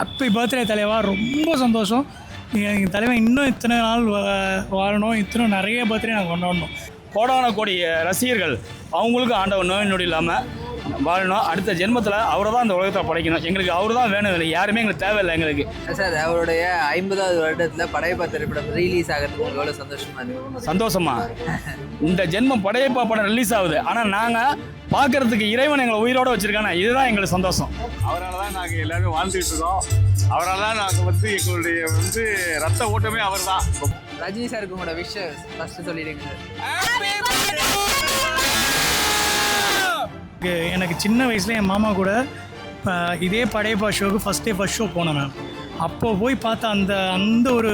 Happy birthday தலைவா. ரொம்ப சந்தோஷம். நீங்கள் எங்கள் தலைவன் இன்னும் இத்தனை நாள் வா- வாழணும். இத்தனை நிறைய பர்த்டே நாங்கள் கொண்டாடணும். கோடான கோடி ரசிகர்கள் அவங்களுக்கும் ஆண்டவன் நோய் நொடி இல்லாமல் வாழணும். அடுத்த ஜென்மத்தில் அவரை தான் இந்த உலகத்தை படைக்கணும். எங்களுக்கு அவர் தான் வேணும். இல்லை யாருமே எங்களுக்கு தேவையில்லை எங்களுக்கு. சார் அவருடைய ஐம்பதாவது வருடத்தில் படையப்பா திரைப்படம் ரிலீஸ் ஆகிறதுக்கு உங்களுக்கு எவ்வளோ சந்தோஷமா இருக்கு? சந்தோஷமா. இந்த ஜென்மம் படையப்பா படம் ரிலீஸ் ஆகுது. ஆனால் நாங்கள் பார்க்கறதுக்கு இறைவன் எங்களை உயிரோட வச்சிருக்கானே இதுதான் எங்களுக்கு சந்தோஷம். அவரால் தான் நாங்கள் எல்லாருமே வாழ்ந்துகிட்டு இருக்கோம். அவரால் தான் நாங்கள் வந்து எங்களுடைய வந்து ரத்த ஓட்டமே அவர் தான் ரஜினி சாருக்கு உங்களோட விஷயம் ஃபர்ஸ்ட் சொல்லிடுங்க. எனக்கு சின்ன வயசில் என் மாமா கூட இதே படையப்பா ஷோக்கு ஃபஸ்ட் டே ஃபஸ்ட் ஷோ போனேன் நான் அப்போ போய் பார்த்த அந்த அந்த ஒரு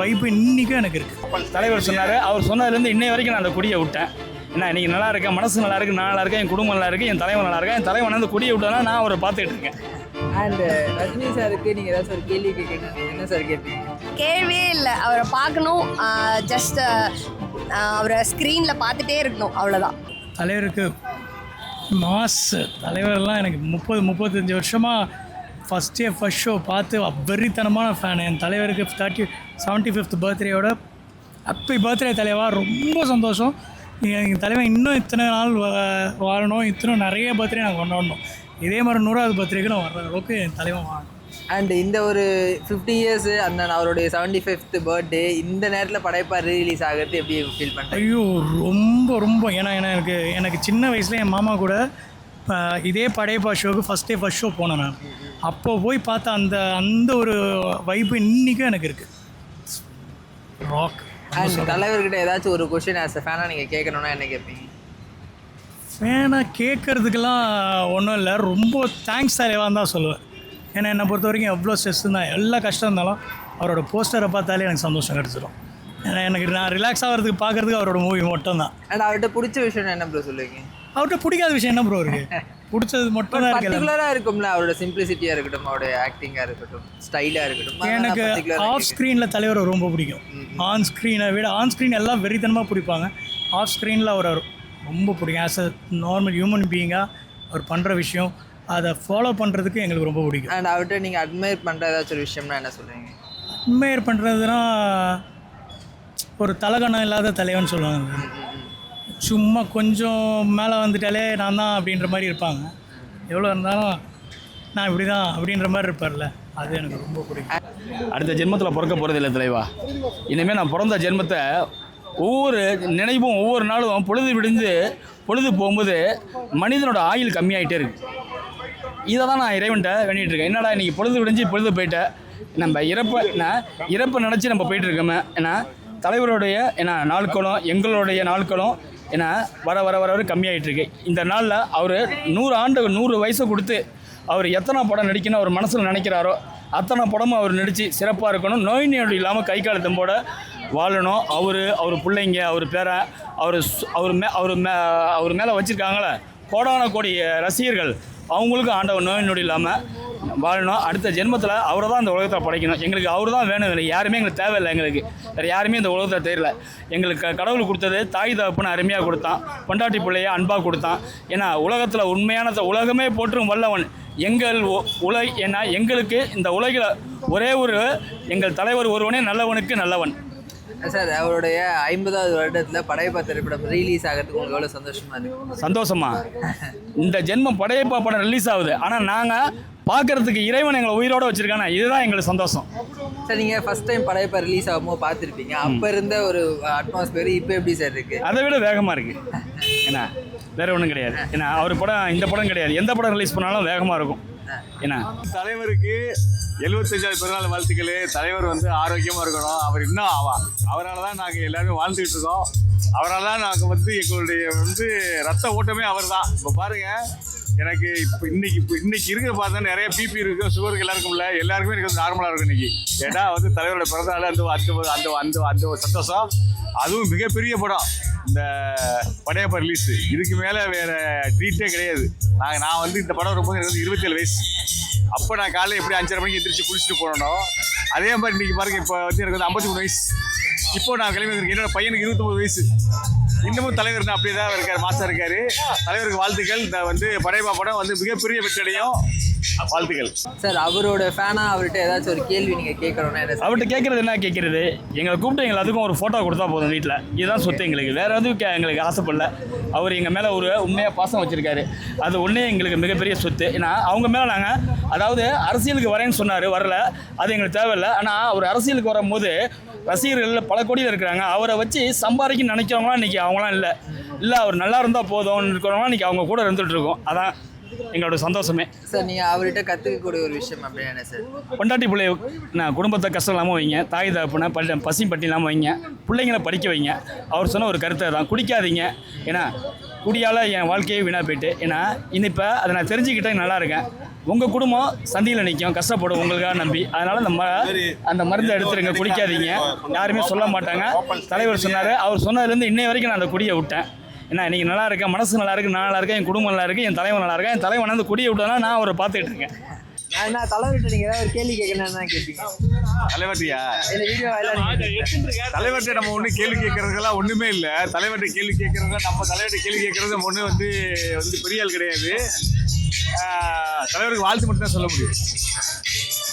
வைப்பு இன்றைக்கும் எனக்கு இருக்குது தலைவர் சொன்னார் அவர் சொன்னதுலேருந்து இன்னை வரைக்கும் நான் அந்த கொடியை விட்டேன். என்ன இன்னைக்கு நல்லா இருக்கேன் மனசு நல்லா இருக்கு நான் நல்லா இருக்கேன் என் குடும்பம் நல்லா இருக்கு என் தலைவன் நல்லா இருக்கேன் என் தலைவன் வந்து கொடியை விட்டனா நான் அவரை பார்த்துட்டு இருக்கேன். அண்ட் ரஜினி சாருக்கு நீங்கள் ஏதாச்சும் ஒரு கேள்வி கேட்கணும் என்ன சார் கேட்பீங்க? கேள்வியே இல்லை. அவரை பார்க்கணும் ஜஸ்ட் அவரை ஸ்க்ரீனில் பார்த்துட்டே இருக்கணும் அவ்வளோதான் தலைவருக்கு மாஸ் தலைவர்லாம் எனக்கு முப்பது முப்பத்தஞ்சு வருஷமாக ஃபஸ்ட் டே ஃபஸ்ட் ஷோ பார்த்து வெறித்தனமான ஃபேன் என் தலைவருக்கு தேர்ட்டி செவன்ட்டி ஃபிஃப்த் பர்த்டேயோட ஹாப்பி பர்த்டே தலைவா. ரொம்ப சந்தோஷம். எங்கள் தலைவன் இன்னும் இத்தனை நாள் வாழணும். இத்தனை நிறைய பர்த்டே நான் கொண்டாடணும். இதே மாதிரி நூறாவது பர்த்டேக்கு நான் வர்ற அளவுக்கு என் தலைவன் வாழணும் அண்ட் இந்த ஒரு ஃபிஃப்டி இயர்ஸ் அந்த அவருடைய செவன்டி ஃபிஃப்த் பர்த்டே இந்த நேரத்தில் படைப்பா ரிலீஸ் ஆகிறது எப்படி ஃபீல் பண்ணுறீங்க ஐயோ ரொம்ப ரொம்ப. ஏன்னா எனக்கு எனக்கு சின்ன வயசில் என் மாமா கூட இதே படையப்பா ஷோக்கு ஃபஸ்ட் டே ஃபஸ்ட் ஷோ போனேன் நான். அப்போ போய் பார்த்த அந்த அந்த ஒரு வைப்பு இன்றைக்கும் எனக்கு இருக்குது ராக் அண்ட் தலைவர்கிட்ட ஏதாச்சும் ஒரு கொஷின் ஆஸ் ஃபேனாக நீங்கள் கேட்கணும்னா என்ன கேட்பீங்க? ஃபேனாக கேட்குறதுக்கெல்லாம் ஒன்றும் இல்லை. ரொம்ப தேங்க்ஸ் தலைவான்னு தான் சொல்லுவேன். ஏன்னா என்னை பொறுத்த வரைக்கும் எவ்வளோ ஸ்ட்ரெஸ் தான் எல்லா கஷ்டம் இருந்தாலும் அவரோட போஸ்டரை பார்த்தாலே எனக்கு சந்தோஷம் கிடச்சிரும். ஏன்னா எனக்கு நான் ரிலாக்ஸ் ஆகிறதுக்கு பார்க்குறதுக்கு அவரோட மூவி மட்டும்தான். அண்ட் அவர்கிட்ட பிடிச்ச விஷயம் என்ன ப்ரோ சொல்லுவீங்க? அவர்கிட்ட பிடிக்காத விஷயம் என்ன ப்ரோ இருக்குது பிடிச்சது மட்டும் தான். பர்டிகுலராக இருக்கும்ல அவரோட சிம்பிளிசிட்டியாக இருக்கட்டும் அவருடைய ஆக்டிங்காக இருக்கட்டும் ஸ்டைலாக இருக்கட்டும் எனக்கு ஆஃப் ஸ்க்ரீனில் தலைவரை ரொம்ப பிடிக்கும். ஆன் ஸ்க்ரீனை விட ஆன் ஸ்க்ரீன் எல்லாம் வெறித்தனமாக பிடிப்பாங்க. ஆஃப் ஸ்க்ரீனில் அவர் ரொம்ப பிடிக்கும். ஆஸ் அ நார்மல் ஹியூமன் பீயிங்காக அவர் பண்ணுற விஷயம் அதை ஃபாலோ பண்ணுறதுக்கு எங்களுக்கு ரொம்ப பிடிக்கும். அண்ட் அவர்கிட்ட நீங்கள் அட்மையர் பண்ணுற ஏதாச்சும் ஒரு விஷயம்னா என்ன சொல்லுவீங்க? அட்மையர் பண்ணுறதுனா ஒரு தலகணம் இல்லாத தலைவன் சொல்லுவாங்க. சும்மா கொஞ்சம் மேலே வந்துட்டாலே நான் தான் அப்படின்ற மாதிரி இருப்பாங்க. எவ்வளோ இருந்தாலும் நான் இப்படி தான் அப்படின்ற மாதிரி இருப்பார்ல. அது எனக்கு ரொம்ப பிடிக்கும். அடுத்த ஜென்மத்தில் பிறக்க போகிறது இல்லை தலைவா. இனிமேல் நான் பிறந்த ஜென்மத்தை ஒவ்வொரு நினைவும் ஒவ்வொரு நாளும் பொழுது விடிஞ்சு பொழுது போகும்போது மனிதனோட ஆயுள் கம்மியாகிட்டே இருக்கு. இதை தான் நான் இறைவன்ட்ட வேண்டிகிட்டு இருக்கேன். என்னடா இன்றைக்கி பொழுது விடிஞ்சு பொழுது போயிட்டேன் நம்ம இறப்பை என்ன இறப்பை நினச்சி நம்ம போயிட்டு இருக்கோமே ஏன்னா தலைவருடைய ஏன்னா நாட்களும் எங்களுடைய நாட்களும் ஏன்னா வர வர வர வர கம்மியாயிட்டு இருக்கு இந்த நாளில் அவர் நூறு ஆண்டு நூறு வயசு கொடுத்து அவர் எத்தனை படம் நடிக்கணும் அவர் மனசில் நினைக்கிறாரோ அத்தனை படமும் அவர் நடித்து சிறப்பாக இருக்கணும். நோய் நொடி இல்லாமல் கை கால போட வாழணும். அவர் அவர் பிள்ளைங்க அவர் பேரை அவர் அவர் மே அவர் மே அவர் மேலே வச்சுருக்காங்களே கோடான கோடி ரசிகர்கள். அவங்களுக்கும் ஆண்டவர் நோய் நொடி இல்லாமல் வாழணும். அடுத்த ஜென்மத்தில் அவரை தான் இந்த உலகத்தை படைக்கணும். எங்களுக்கு அவர் தான் வேணும். இல்லை யாருமே எங்களுக்கு தேவையில்லை எங்களுக்கு. வேறு யாருமே இந்த உலகத்தை தெரியல எங்களுக்கு க- கடவுள் கொடுத்தது தாய் தகப்புன்னு அருமையாக கொடுத்தான். பொண்டாட்டி பிள்ளைய அன்பாக கொடுத்தான். ஏன்னா உலகத்தில் உண்மையான உலகமே போற்றும் வல்லவன் எங்கள் உலக ஏன்னா எங்களுக்கு இந்த உலகில் ஒரே ஒரு எங்கள் தலைவர் ஒருவனே நல்லவனுக்கு நல்லவன். சார் அவருடைய ஐம்பதாவது வருடத்தில் படையப்பா திரைப்படம் ரிலீஸ் ஆகிறதுக்கு உங்களுக்கு எவ்வளோ சந்தோஷமா இருக்கு? சந்தோஷமா? இந்த ஜென்மம் படையப்பா படம் ரிலீஸ் ஆகுது. ஆனால் நாங்கள் பார்க்கறதுக்கு இறைவன் எங்களை உயிரோட வச்சிருக்கானே? இதுதான் எங்களுக்கு சந்தோஷம். சார் நீங்கள் ஃபர்ஸ்ட் டைம் படையப்பா ரிலீஸ் ஆகும்போது பார்த்துருப்பீங்க. அப்போ இருந்த ஒரு அட்மாஸ்பியர் இப்போ எப்படி சார் இருக்கு? அதை விட வேகமாக இருக்கு. ஏன்னா வேற ஒன்றும் கிடையாது. ஏன்னா அவர் படம் இந்த படம் கிடையாது. எந்த படம் ரிலீஸ் பண்ணாலும் வேகமாக இருக்கும். என்ன தலைவருக்கு எழுபத்தஞ்சாவது பிறநாள் வாழ்த்துக்கள். தலைவர் வந்து ஆரோக்கியமாக இருக்கணும். அவர் இன்னும் ஆவா அவரால் தான் நாங்கள் எல்லாருமே வாழ்ந்துக்கிட்டு இருக்கோம். அவரால் தான் நாங்கள் வந்து எங்களுடைய வந்து ரத்த ஓட்டமே அவர் தான் இப்போ பாருங்கள் எனக்கு இப்போ இன்னைக்கு இப்போ இன்னைக்கு இருக்கிற பார்த்தா நிறைய பிபி இருக்கும் சுகருக்கு எல்லாருக்கும்ல எல்லாருக்குமே எனக்கு வந்து நார்மலாக இருக்கும் இன்னைக்கு. ஏன்னா வந்து தலைவரோட பிறந்தநாள் அந்த அந்த அந்த அந்த அந்த ஒரு சந்தோஷம். அதுவும் மிகப்பெரிய படம். இந்த படையப்பா ரிலீஸ் இதுக்கு மேலே வேறு ட்ரீட்டே கிடையாது. நாங்கள் நான் வந்து இந்த படம் ரொம்ப எனக்கு வந்து இருபத்தேழு வயசு. அப்போ நான் காலையில் எப்படி அஞ்சரை மணிக்கு எந்திரிச்சு குளிச்சுட்டு போனோம் அதே மாதிரி இன்றைக்கி பாருங்க இப்போ வந்து எனக்கு வந்து ஐம்பத்தி மூணு வயசு. இப்போ நான் கிளம்பி வந்திருக்கேன். என்னோட பையனுக்கு இருபத்தொம்பது வயசு. இன்னமும் தலைவர் தான் அப்படியே தான் இருக்கார் மாஸ்டர் இருக்கார். தலைவருக்கு வாழ்த்துக்கள். இந்த வந்து படையப்பா படம் வந்து மிகப்பெரிய வெற்றடையும் வாழ்த்துக்கள். சார் அவரோட ஃபேனா அவர்கிட்ட ஏதாச்சும் ஒரு கேள்வி நீங்கள் கேட்கணும்னா அவர்கிட்ட கேட்குறது என்ன கேட்குறது? எங்களை கூப்பிட்டு எங்களை அதுக்கும் ஒரு ஃபோட்டோ கொடுத்தா போதும் வீட்டில் இதுதான் சொத்து எங்களுக்கு. வேற எதுவும் கே- எங்களுக்கு ஆசைப்படல. அவர் எங்கள் மேலே ஒரு உண்மையாக பாசம் வச்சுருக்காரு. அது ஒன்றே எங்களுக்கு மிகப்பெரிய சொத்து. ஏன்னா அவங்க மேலே நாங்கள் அதாவது அரசியலுக்கு வரேன்னு சொன்னார் வரல. அது எங்களுக்கு தேவையில்லை. ஆனால் அவர் அரசியலுக்கு வரும்போது ரசிகர்கள் பல கோடியில் இருக்கிறாங்க. அவரை வச்சு சம்பாதிக்க நினைக்கிறவங்களாம் இன்றைக்கி அவங்களாம் இல்லை. இல்லை அவர் நல்லா இருந்தால் போதும்னு இருக்கிறவங்களாம் இன்றைக்கி அவங்க கூட இருந்துகிட்டு இருக்கோம். அதான் எங்களோட சந்தோஷமே. சார் நீங்கள் அவர்கிட்ட கற்றுக்கக்கூடிய ஒரு விஷயம் அப்படின்னா என்ன சார்? பொண்டாட்டி பிள்ளைய நான் குடும்பத்தை கஷ்டம் இல்லாமல் வைங்க தாய் தகப்பனை பள்ளி பசி பட்டி இல்லாமல் வைங்க பிள்ளைங்கள படிக்க வைங்க. அவர் சொன்ன ஒரு கருத்தை தான். குடிக்காதீங்க. ஏன்னா குடியால் என் வாழ்க்கையே வீணாக போயிட்டு. ஏன்னா இனிப்போ அதை நான் தெரிஞ்சுக்கிட்டே நல்லா இருக்கேன். உங்கள் குடும்பம் சந்தியில் நிற்கும் கஷ்டப்படும் உங்களுக்காக நம்பி. அதனால் அந்த ம அந்த மருந்தை எடுத்துருங்க குடிக்காதீங்க. யாருமே சொல்ல மாட்டாங்க. தலைவர் சொன்னார். அவர் சொன்னதுலேருந்து இன்னை வரைக்கும் நான் அந்த குடியை விட்டேன். ஏன்னா இன்னைக்கு நல்லா இருக்கேன் மனசு நல்லா இருக்கு நான் நல்லா இருக்கேன் என் குடும்பம் நல்லா இருக்கு என் தலைவன் நல்லா இருக்கேன் என் தலைவன் வந்து குடியை விட்டனா நான் அவரை பார்த்துட்டு இருக்கேன். நான் என்ன தலைவர்கிட்ட ஏதாவது ஒரு கேள்வி கேட்கணும்னு கேட்பீங்க தலைவர்ட்டியா வீடியோ எல்லாம் தலைவர்கிட்ட நம்ம ஒன்றும் கேள்வி கேட்கறதுக்கெல்லாம் ஒன்றுமே இல்லை. தலைவர்கிட்ட கேள்வி கேட்கறது நம்ம தலைவர்கிட்ட கேள்வி கேட்கறது ஒன்றும் வந்து வந்து பெரிய ஆள் கிடையாது. தலைவருக்கு வாழ்த்து மட்டும் தான் சொல்ல முடியும்.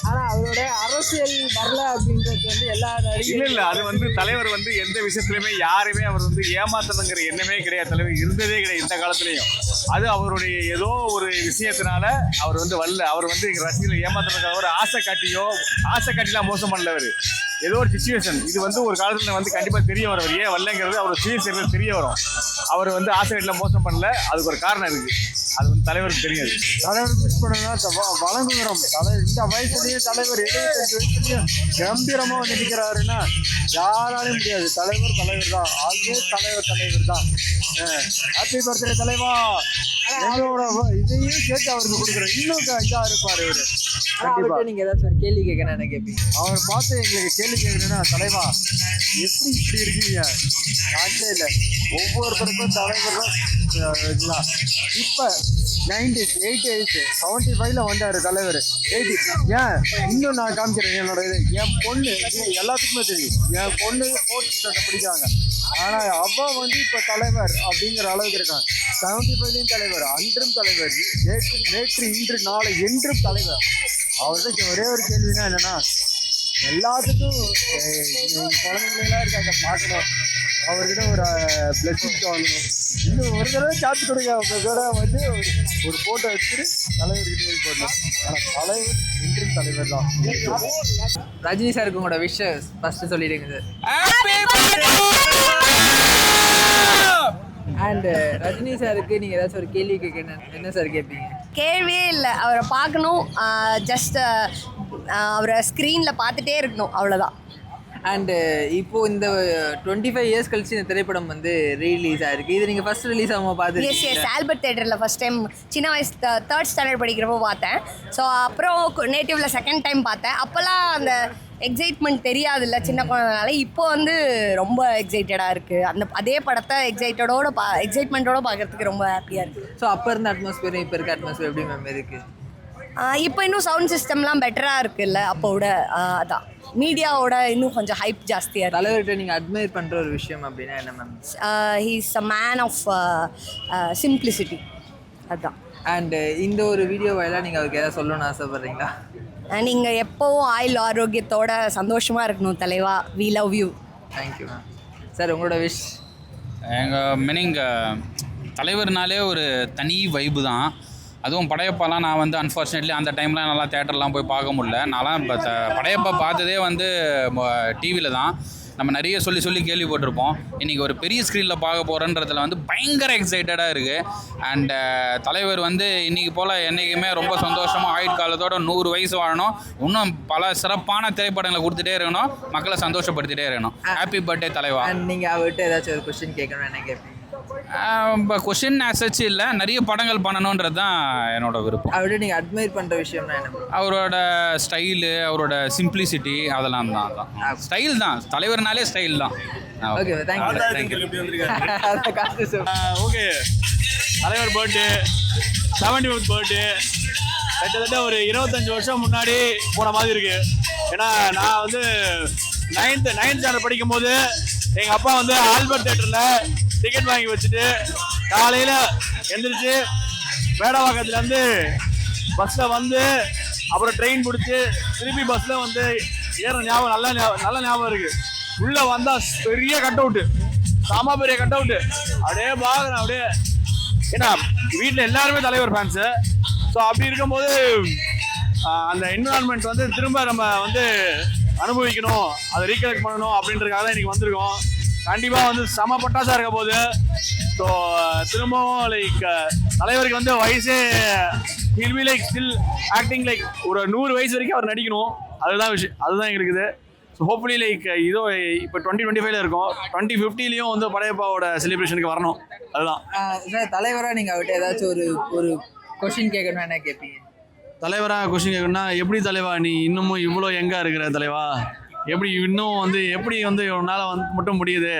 ஆனால் அவரோட அரசியல் வரல அப்படின்றது வந்து எல்லா இல்ல இல்ல அது வந்து தலைவர் வந்து எந்த விஷயத்துலயுமே யாரையுமே அவர் வந்து ஏமாத்தணுங்கிற எண்ணமே கிடையாது. தலைவர் இருந்ததே கிடையாது இந்த காலத்துலயும். அது அவருடைய ஏதோ ஒரு விஷயத்தினால அவர் வந்து வரல. அவர் வந்து எங்க ரசிகர்களை ஏமாத்துறதுக்காக ஒரு ஆசை காட்டியோ ஆசை காட்டிலாம் மோசம் பண்ணல அவரு. ஏதோ ஒரு சுச்சுவேஷன் இது வந்து ஒரு காலத்தில் வந்து கண்டிப்பாக தெரிய வரும். அவர் ஏன் வரலங்கிறது அவர் சுச்சுவேஷன் தெரிய வரும். அவர் வந்து ஆசை காட்டில மோசம் பண்ணல. அதுக்கு ஒரு காரணம் இருக்குது அது வந்து தலைவருக்கு தெரியாது. தலைவருக்கு விஷ் பண்ணணும்னா வழங்குகிறோம். தலை இந்த வயசுலயும் தலைவர் எழுபத்தஞ்சு வயசுலயும் கம்பீரமா வந்து நிற்கிறாருன்னா யாராலையும் முடியாது. தலைவர் தலைவர் தான் ஆல்வேஸ் தலைவர் தலைவர் தான் ஹாப்பி பர்த்டே தலைவா. எங்களோட இதையும் சேர்த்து அவருக்கு கொடுக்குறோம். இன்னும் க- இதா இருப்பாரு இவரு. நீங்கள் ஒரு கேள்வி கேட்கணும்னு கேட்பீங்க அவர் பார்த்து எங்களுக்கு கேள்வி கேட்கணும்னா தலைவா எப்படி இப்படி இருக்கீங்க? சான்ஸே இல்லை. ஒவ்வொருத்தருக்கும் தலைவர் தான் அஹ், இப்போ நைன்டிஸ் எயிட்டி எயிட் செவன்ட்டி ஃபைவ்ல வந்தார் தலைவர் எயிட்டி ஏன் இன்னும் நான் காமிக்கிறேன் என்னோட இது என் பொண்ணு இது எல்லாத்துக்குமே தெரியும் என் பொண்ணு ஸ்போர்ட்ஸ் ஸ்டாண்டர்ட் ஆனால் அவள் வந்து இப்போ தலைவர் அப்படிங்கிற அளவுக்கு இருக்காங்க செவன்ட்டி ஃபைவ்லையும் தலைவர் அன்றும் தலைவர் நேற்று நேற்று இன்று நாளை என்றும் தலைவர் அவர்கிட்ட ஒரே ஒரு கேள்வினா என்னென்னா எல்லாத்துக்கும் குழந்தைங்களெல்லாம் இருக்காங்க பார்க்கணும் அவர்கிட்ட ஒரு பிளஸிங்ஸ் வாங்கணும். இன்னும் ஒரு தடவை சாத்து கொடுங்க. அவங்க கூட வந்து ஒரு ஒரு ஃபோட்டோ வச்சுட்டு தலைவர்கிட்ட பண்ணணும் ஆனால் தலைவர் இன்றும் தலைவர் தான். ரஜினி சாருக்கு உங்களோட விஷஸ் ஃபர்ஸ்ட் சொல்லிடுங்க. சார் அண்ட் ரஜினி சாருக்கு நீங்கள் ஏதாச்சும் ஒரு கேள்வி கேட்கணும் என்ன சார் கேட்பீங்க? கேள்வியே இல்லை. அவரை பார்க்கணும். ஜஸ்ட் அவரை ஸ்க்ரீனில் பார்த்துட்டே இருக்கணும். அவ்வளோதான் அண்டு இப்போ இந்த டுவெண்ட்டி ஃபைவ் இயர்ஸ் கழிச்சு இந்த திரைப்படம் வந்து ரீலீஸ் ஆயிருக்கு. இது நீங்கள் ஃபர்ஸ்ட் ரிலீஸ் ஆகாம எஸ் பார்த்து எஸ் ஆல்பர்ட் தேட்டரில் ஃபஸ்ட் டைம் சின்ன வயசு தேர்ட் ஸ்டாண்டர்ட் படிக்கிறப்போ பார்த்தேன். ஸோ அப்புறம் நேட்டிவில் செகண்ட் டைம் பார்த்தேன். அப்போல்லாம் அந்த எக்ஸைட்மெண்ட் தெரியாதுல்ல சின்ன குழந்தைனால. இப்போ வந்து ரொம்ப எக்ஸைட்டடாக இருக்குது அந்த அதே படத்தை எக்ஸைட்டடோட பா எக்ஸைட்மெண்ட்டோட பார்க்கறதுக்கு ரொம்ப ஹாப்பியாக இருக்குது ஸோ அப்போ இருந்த அட்மாஸ்பியர் இப்போ இருக்க அட்மாஸ்பியர் எப்படி மேம் இருக்கு? இப்போ இன்னும் சவுண்ட் சிஸ்டம்லாம் பெட்டராக இருக்குல்ல அப்போட ஆஹ் அதான். மீடியாவோட இன்னும் கொஞ்சம் ஹைப் ஜாஸ்தியாக இருக்கு. தலைவர்கிட்ட நீங்கள் அட்மையர் பண்ணுற ஒரு விஷயம் அப்படின்னா என்ன ma'am he's a man of simplicity அதுதான் அண்டு இந்த ஒரு வீடியோ வாயிலாக நீங்கள் அவருக்கு ஏதாவது சொல்லணும்னு ஆசைப்பட்றீங்களா? நீங்கள் எப்போவும் ஆயுள் ஆரோக்கியத்தோட சந்தோஷமாக இருக்கணும் தலைவா. We love you thank you ma'am sir உங்களோட விஷ் எங்கள் மீனிங் தலைவர்னாலே ஒரு தனி வைப்பு தான். அதுவும் படையப்பாலாம் நான் வந்து அன்ஃபார்ச்சுனேட்லி அந்த டைம்லாம் நல்லா தேட்டர்லாம் போய் பார்க்க முடில நான்லாம் படையப்பா பார்த்ததே வந்து டிவியில் தான். நம்ம நிறைய சொல்லி சொல்லி கேள்விப்பட்டிருப்போம். இன்றைக்கி ஒரு பெரிய ஸ்க்ரீனில் பார்க்க போகிறன்றதுல வந்து பயங்கர எக்ஸைட்டடாக இருக்குது அண்டு தலைவர் வந்து இன்றைக்கி போல் என்றைக்குமே ரொம்ப சந்தோஷமாக ஆயுட்காலத்தோட நூறு வயசு வாழணும். இன்னும் பல சிறப்பான திரைப்படங்களை கொடுத்துட்டே இருக்கணும். மக்களை சந்தோஷப்படுத்திட்டே இருக்கணும். ஹாப்பி பர்த்டே தலைவா. நீங்கள் அவர்கிட்ட ஏதாச்சும் ஒரு கொஸ்டின் கேட்கணும் என்ன கேட்பீங்க இப்போ கொஷின் ஆசச் இல்லை. நிறைய படங்கள் பண்ணணுன்றது தான் என்னோட விருப்பம். அவர்கிட்ட நீங்கள் அட்மையர் பண்ணுற விஷயம்னா என்ன? ma'am? அவரோட ஸ்டைலு அவரோட சிம்பிளிசிட்டி அதெல்லாம் தான் தான் ஸ்டைல் தான். தலைவர்னாலே ஸ்டைல் தான். Okay thank you thank you okay தலைவர் பர்த்டே செவன்டி ஃபிஃப்த் பர்த்டே கிட்டத்தட்ட ஒரு இருபத்தஞ்சு வருஷம் முன்னாடி போன மாதிரி இருக்கு. ஏன்னா நான் வந்து நைன்த் நைன்த் ஸ்டாண்டர்ட் படிக்கும் போது எங்கள் அப்பா வந்து ஆல்பர்ட் தேட்டரில் டிக்கெட் வாங்கி வச்சுட்டு காலையில் எந்திரிச்சு மேடவாக்கத்துலேருந்து பஸ்ஸில் வந்து அப்புறம் ட்ரெயின் பிடிச்சி திருப்பி பஸ்ஸில் வந்து ஏற ஞாபகம் நல்ல ஞாபகம் நல்ல ஞாபகம் இருக்கு. உள்ளே வந்தால் பெரிய கட் அவுட்டு சாமா பெரிய கட் அவுட்டு அப்படியே பார்க்குறேன் அப்படியே. ஏன்னா வீட்டில் எல்லாருமே தலைவர் ஃபேன்ஸு ஸோ அப்படி இருக்கும்போது அந்த என்விரான்மெண்ட் வந்து திரும்ப நம்ம வந்து அனுபவிக்கணும் அதை ரீகலெக்ட் பண்ணணும் அப்படின்றதுக்காக தான் இன்னைக்கு வந்திருக்கோம். கண்டிப்பாக வந்து செம பட்டாசா இருக்க போகுது. ஸோ திரும்பவும் லைக் தலைவருக்கு வந்து வயசே he'll be like still acting like ஒரு நூறு வயசு வரைக்கும் அவர் நடிக்கணும். அதுதான் விஷயம் அதுதான் எங்களுக்கு இது. ஸோ ஹோப்ஃபுல்லி லைக் இதோ இப்போ டுவெண்ட்டி டுவெண்ட்டி ஃபைவ்ல இருக்கோம். டுவெண்ட்டி ஃபிஃப்டிலையும் வந்து படையப்பாவோட செலிப்ரேஷனுக்கு வரணும். அதுதான். சார் தலைவராக நீங்கள் அவர்கிட்ட ஏதாச்சும் ஒரு ஒரு கொஷின் கேட்கணும்னா என்ன கேட்பீங்க? தலைவரா கொஸ்டின் கேட்கணும்னா எப்படி தலைவா? நீ இன்னமும் இவ்வளோ எங்கே இருக்கிற தலைவா? எப்படி இன்னும் வந்து எப்படி வந்து உன்னால் வந்து மட்டும் முடியுது?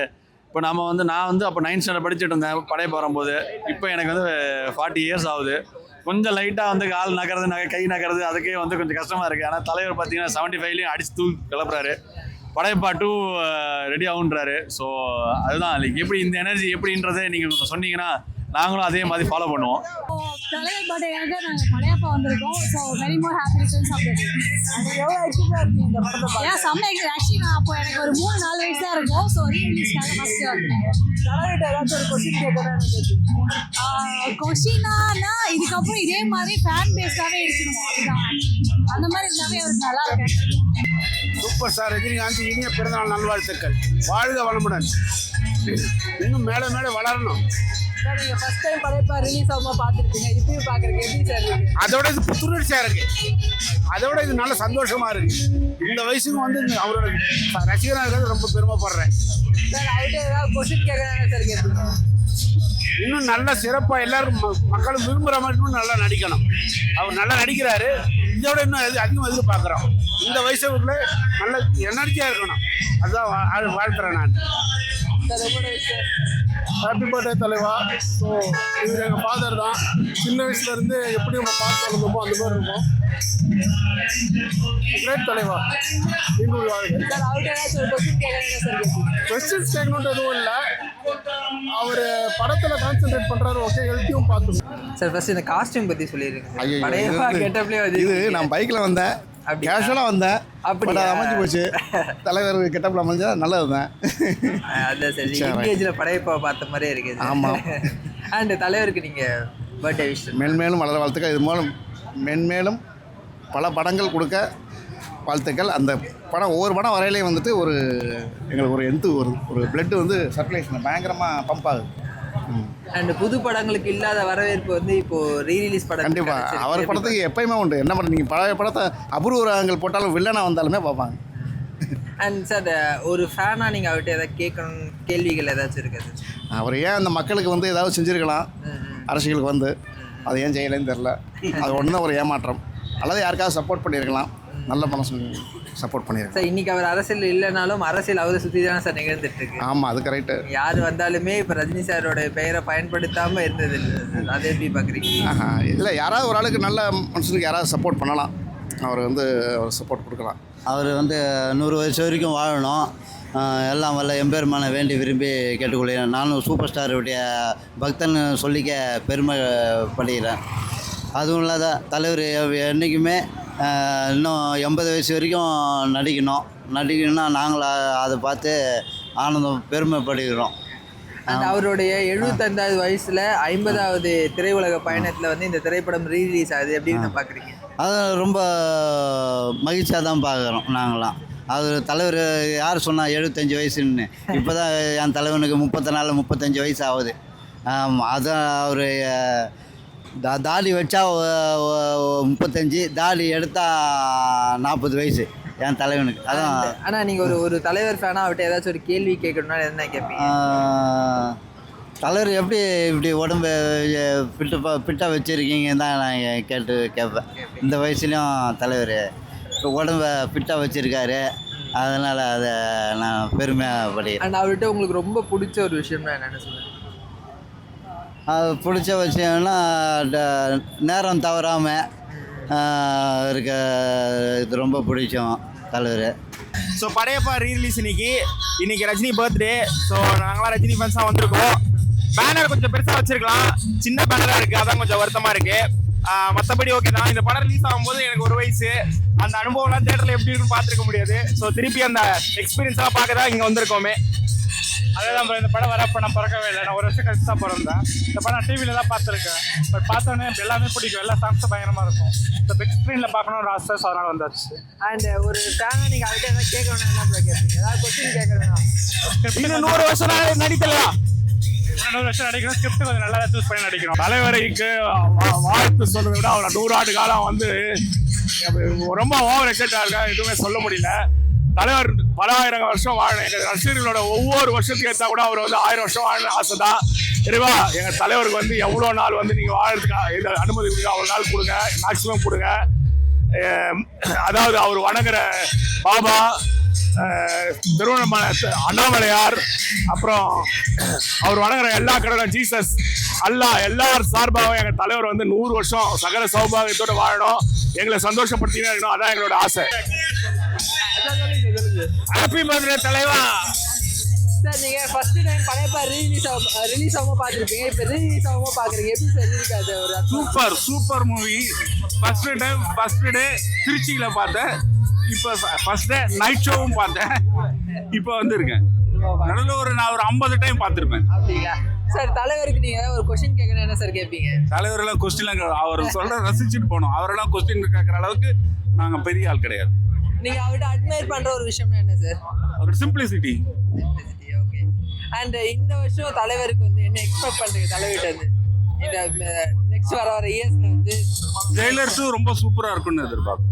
இப்போ நம்ம வந்து நான் வந்து அப்போ நைன்த் ஸ்டாண்டர்ட் படிச்சுட்டு இருந்தேன் படையப்ப வரும்போது இப்போ எனக்கு வந்து ஃபார்ட்டி இயர்ஸ் ஆகுது. கொஞ்சம் லைட்டாக வந்து கால் நகர்றது நகை கை நகர்றது அதுக்கே வந்து கொஞ்சம் கஷ்டமாக இருக்குது ஆனால் தலைவர் பார்த்தீங்கன்னா செவன்ட்டி ஃபைவ்லையும் அடிச்சு தூள் கிளப்புறாரு. படையப்பா டூ ரெடி ஆகுன்றாரு ஸோ அதுதான். like எப்படி இந்த எனர்ஜி எப்படின்றதை நீங்கள் சொன்னீங்கன்னா நாங்களும் அதே மாதிரி ஃபாலோ பண்ணுவோம். தலைவர் பர்த்டேக்காக நாங்கள் படையப்பா வந்திருக்கோம். So very more happy returns of the day எவ்வளோ எக்ஸைட்டாக இருக்கு இந்த படத்தை ஏன் செம்ம ஆக்சுவலி நான் அப்போ எனக்கு ஒரு மூணு நாலு வயசு தான் இருக்கும். ஸோ ரீரிலீஸ்க்காக ஃபஸ்ட்டு வந்தேன் கொஸ்டினா இதுக்கப்புறம் இதே மாதிரி ஃபேன் பேஸாகவே இருக்கணும். அதுதான். அந்த மாதிரி இருந்தாவே அவருக்கு நல்லா இருக்கு சூப்பர் ஸ்டார் ரஜினிகாந்த் இனிய பிறந்தநாள் நல்வாழ்த்துக்கள். வாழ்க வளமுடன். இன்னும் மேலே மேலே வளரணும். சார் நீங்கள் ஃபஸ்ட் டைம் படைப்பா ரிலீஸ் ஆகும்போது பார்த்துருப்பீங்க. இப்பயும் பார்க்குறதுக்கு எப்படி சார் அதோட இது புத்துணர்ச்சியாக இருக்கு. அதோட இது நல்ல சந்தோஷமா இருக்கு. இந்த வயசுக்கு வந்து அவரோட ரசிகனாக இருக்கிறது ரொம்ப பெருமைப்படுறேன். சார் அவர்கிட்ட ஏதாவது கேட்கணும் சார் கேட்பீங்க இன்னும் நல்ல சிறப்பாக எல்லாரும் மக்களும் விரும்புகிற மாதிரி நல்லா நடிக்கணும். அவர் நல்லா நடிக்கிறாரு. இதோட இன்னும் எது அதிகம் எதிர்பார்க்குறோம். இந்த வயசுக்குள்ளே நல்ல எனர்ஜியாக இருக்கணும். அதுதான் வாழ்த்துறேன் நான். ஹாப்பி பர்த்டே தலைவா. ஸோ இவர் எங்கள் ஃபாதர் தான். சின்ன வயசுலேருந்து எப்படி நம்ம பார்த்து வளர்ந்தோமோ அந்த மாதிரி இருக்கும். கிரேட் தலைவா. கேட்பீங்க கொஸ்டின்ஸ் கேட்கணுன்ட்டு எதுவும் இல்லை. அவர் படத்தில் கான்சென்ட்ரேட் பண்ணுறாரு ஓகே ஹெல்த்தியும் பார்த்துக்கணும் சார் ஃபர்ஸ்ட் இந்த காஸ்டியூம் பத்தி இது வந்து இது நான் பைக்கில் வந்தேன். அப்படியா? கேஷுவலாக வந்தேன் அப்படியா? பட் அது அமைஞ்சு போச்சு தலைவர் கெட்டப்பில் அமைஞ்சா நல்லது தான் அதான் சரி. இங்கேஜ்ல படையப்பா பார்த்த மாதிரியே இருக்கு ஆமா. அண்ட் தலைவருக்கு நீங்க பர்த்டே விஷ் மென்மேலும் வளர வாழ்த்துக்கள் இது மூலம் மென்மேலும் பல படங்கள் கொடுக்க வாழ்த்துக்கள் அந்த படம் ஒவ்வொரு படம் வரையிலையும் வந்துட்டு ஒரு எங்களுக்கு ஒரு எந்து ஒரு ஒரு பிளட் வந்து சர்க்குலேஷன் பயங்கரமாக பம்ப் ஆகுது. அண்ட் புது படங்களுக்கு இல்லாத வரவேற்பு வந்து இப்போ ரீரிலீஸ் படம் கண்டிப்பாக அவர் படத்துக்கு எப்பயுமே உண்டு. என்ன பண்ண நீங்கள் பழைய படத்தை அபூர்வ ராகங்கள் போட்டாலும் வில்லனாக வந்தாலுமே பார்ப்பாங்க. அண்ட் சார் ஒரு ஃபேனா நீங்க அவர்கிட்ட ஏதாவது கேட்கணும் கேள்விகள் ஏதாச்சும் இருக்காது அவர் ஏன் அந்த மக்களுக்கு வந்து ஏதாவது செஞ்சுருக்கலாம்? அரசியலுக்கு வந்து. அது ஏன் செய்யலைன்னு தெரில அது ஒன்று ஒரு ஏமாற்றம். அல்லது யாருக்காவது சப்போர்ட் பண்ணியிருக்கலாம். நல்ல மனசு சப்போர்ட் பண்ணியிருக்கலாம் சார் இன்னைக்கு அவர் அரசியல் இல்லைனாலும் அரசியல் அவரை சுற்றி தானே சார் நிகழ்ந்துட்டு இருக்கு ஆமாம் அது கரெக்டு யார் வந்தாலுமே இப்போ ரஜினி சாரோட பெயரை பயன்படுத்தாம இருந்தது இல்லை அதை எப்படி பார்க்குறீங்க ஆஹா இல்லை யாராவது ஒரு ஆளுக்கு நல்ல மனுஷனுக்கு யாராவது சப்போர்ட் பண்ணலாம். அவர் வந்து அவர் சப்போர்ட் கொடுக்கலாம். அவர் வந்து நூறு வயசு வரைக்கும் வாழணும். எல்லாம் வல்ல எம்பெருமானை வேண்டி விரும்பி கேட்டுக்கொள்கிறேன் நானும் சூப்பர் ஸ்டாருடைய பக்தன் சொல்லிக்க பெருமைப்படுகிறேன். அதுவும் இல்லாத தலைவர் என்றைக்குமே இன்னும் எண்பது வயசு வரைக்கும் நடிக்கணும். நடிக்கணும்னா நாங்கள் அதை பார்த்து ஆனந்தம் பெருமைப்படுகிறோம். அண்ட் அவருடைய எழுபத்தஞ்சாவது வயசுல ஐம்பதாவது திரையுலக பயணத்துல வந்து இந்த திரைப்படம் ரீலீஸ் ஆகுது எப்படின்னு பாக்குறீங்க. அது ரொம்ப மகிழ்ச்சியாக தான் பார்க்குறோம் நாங்களாம் அது தலைவர் யார் சொன்னா எழுபத்தஞ்சி வயசுன்னு. இப்போ தான் என் தலைவனுக்கு முப்பத்தி நாலு முப்பத்தஞ்சு வயசு ஆகுது. ஆமாம் அதான் அவர் தா தாடி வச்சா முப்பத்தஞ்சு தாடி எடுத்தால் நாற்பது வயசு என் தலைவனுக்கு. அதான். ஆனா நீங்க ஒரு ஒரு தலைவர் ஃபேனா அவர்கிட்ட ஏதாச்சும் ஒரு கேள்வி கேட்கணும்னா என்ன கேட்பீங்க தலைவர் எப்படி இப்படி உடம்பு ஃபிட்டு ஃபிட்டாக வச்சுருக்கீங்க தான் நான் கேட்டு கேட்பேன் இந்த வயசுலேயும் தலைவர் இப்போ உடம்ப ஃபிட்டாக வச்சுருக்காரு. அதனால் அதை நான் பெருமைப்படுகிறேன் அண்ட் அவர்கிட்ட உங்களுக்கு ரொம்ப பிடிச்ச ஒரு விஷயம்னா என்னன்னு சொல்லுங்க. அது பிடிச்ச விஷயம்னா ட- நேரம் தவறாமல் இருக்க இது ரொம்ப பிடிக்கும் தலைவர் ஸோ படையப்பா ரீரிலீஸ் இன்னைக்கு. இன்னைக்கு ரஜினி பர்த்டே ஸோ நாங்களாம் ரஜினி ஃபேன்ஸாக வந்திருக்கோம். பேனர் கொஞ்சம் பெருசாக வச்சிருக்கலாம். சின்ன பேனராக இருக்குது அதான் கொஞ்சம் வருத்தமாக இருக்குது மற்றபடி ஓகே தான். இந்த படம் ரிலீஸ் ஆகும்போது எனக்கு ஒரு வயசு. அந்த அனுபவம்லாம் தேட்டரில் எப்படி இருக்குன்னு பார்த்துருக்க முடியாது. ஸோ திருப்பி அந்த எக்ஸ்பீரியன்ஸ்லாம் பார்க்க தான் இங்கே வந்திருக்கோமே. அதுதான் bro, இந்த படம் வரப்போ நான் பிறக்கவே இல்லை. நான் ஒரு வருஷம் கழிச்சு தான் பிறந்தேன் இந்த படம் நான் டிவியில தான் பார்த்துருக்கேன். பட் பார்த்தோன்னே எல்லாமே பிடிக்கும். எல்லா சாங்ஸும் பயங்கரமாக இருக்கும். இந்த பிக் ஸ்க்ரீனில் பார்க்கணும்னு ஆசை. ஸோ அதனால் வந்தாச்சு. அண்ட் ஒரு ஃபேனை நீங்கள் அவர்கிட்ட எதாவது கேட்கணும்னா என்ன கேட்பீங்க? ஏதாவது கொஸ்டின் கேட்கணும்னா இன்னும் நூறு வருஷம் நடிக்கலாம் இன்னொரு வருஷம் நடிக்கணும். ஸ்கிரிப்ட் கொஞ்சம் நல்லா சூஸ் பண்ணி நடிக்கணும். தலைவரைக்கு வாழ்த்து சொல்றதை விட அவர் நூறாண்டு காலம் வந்து ரொம்ப ஓவர் எக்ஸைட்டாக இருக்கேன் எதுவுமே சொல்ல முடியல. தலைவர் பல ஆயிரம் வருஷம் வாழணும் எங்கள் ரசிகர்களோட ஒவ்வொரு வருஷத்துக்கு ஏற்றா கூட அவர் வந்து ஆயிரம் வருஷம் வாழணும் ஆசை தான் சரிவா எங்கள் தலைவருக்கு வந்து எவ்வளோ நாள் வந்து நீங்கள் வாழறதுக்கு இது அனுமதி கொடுங்க அவ்வளோ நாள் கொடுங்க மேக்ஸிமம் கொடுங்க. அதாவது அவர் வணங்குற பாபா திருவண்ணாமலை அண்ணாமலையார் அப்புறம் அவர் வணங்குற எல்லா கடவுளும் ஜீசஸ் அல்லாஹ் எல்லார் சார்பாகவும் எங்கள் தலைவர் வந்து நூறு வருஷம் சகல சௌபாகியத்தோடு வாழணும். எங்களை சந்தோஷப்படுத்தினே இருக்கணும் அதான் எங்களோட ஆசை. ஹாப்பி பர்த்டே தலைவா. சார் நீங்கள் ஃபர்ஸ்ட் டைம் படையப்பா ரிலீஸ் ஆகும் ரிலீஸ் ஆகாம பார்த்துருப்பீங்க. இப்போ ரிலீஸ் ஆகாம பார்க்குறீங்க. எப்படி சார் இருக்கு அது ஒரு super super movie first time first day திருச்சியில் பார்த்தேன். இப்போ ஃபர்ஸ்ட் டே நைட் ஷோவும் பார்த்தேன். இப்போ வந்திருக்கேன். நடுவில் ஒரு நான் ஒரு ஐம்பது டைம் பார்த்துருப்பேன். அப்படிங்களா சார் தலைவருக்கு ஏதாவது ஒரு கொஸ்டின் கேட்கணும் என்ன சார் கேட்பீங்க? தலைவரெல்லாம் கொஸ்டின்லாம் அவர் சொல்ற ரசிச்சுட்டு போனோம். அவரெல்லாம் கொஸ்டின் கேட்குற அளவுக்கு நாங்கள் பெரிய ஆள் கிடையாது. நீங்கள் அவர்கிட்ட அட்மையர் பண்ணுற ஒரு விஷயம்னா என்ன சார் அவர் சிம்பிளிசிட்டி ஓகே அண்ட் இந்த வருஷம் தலைவருக்கு வந்து என்ன எக்ஸ்பெக்ட் பண்ணுறீங்க தலைவர்கிட்ட இருந்து? இந்த நெக்ஸ்ட் வர வர இயர்ஸ்ல வந்து ஜெயிலர்ஸும் ரொம்ப சூப்பராக இருக்கும்னு எதிர்பார்க்கும்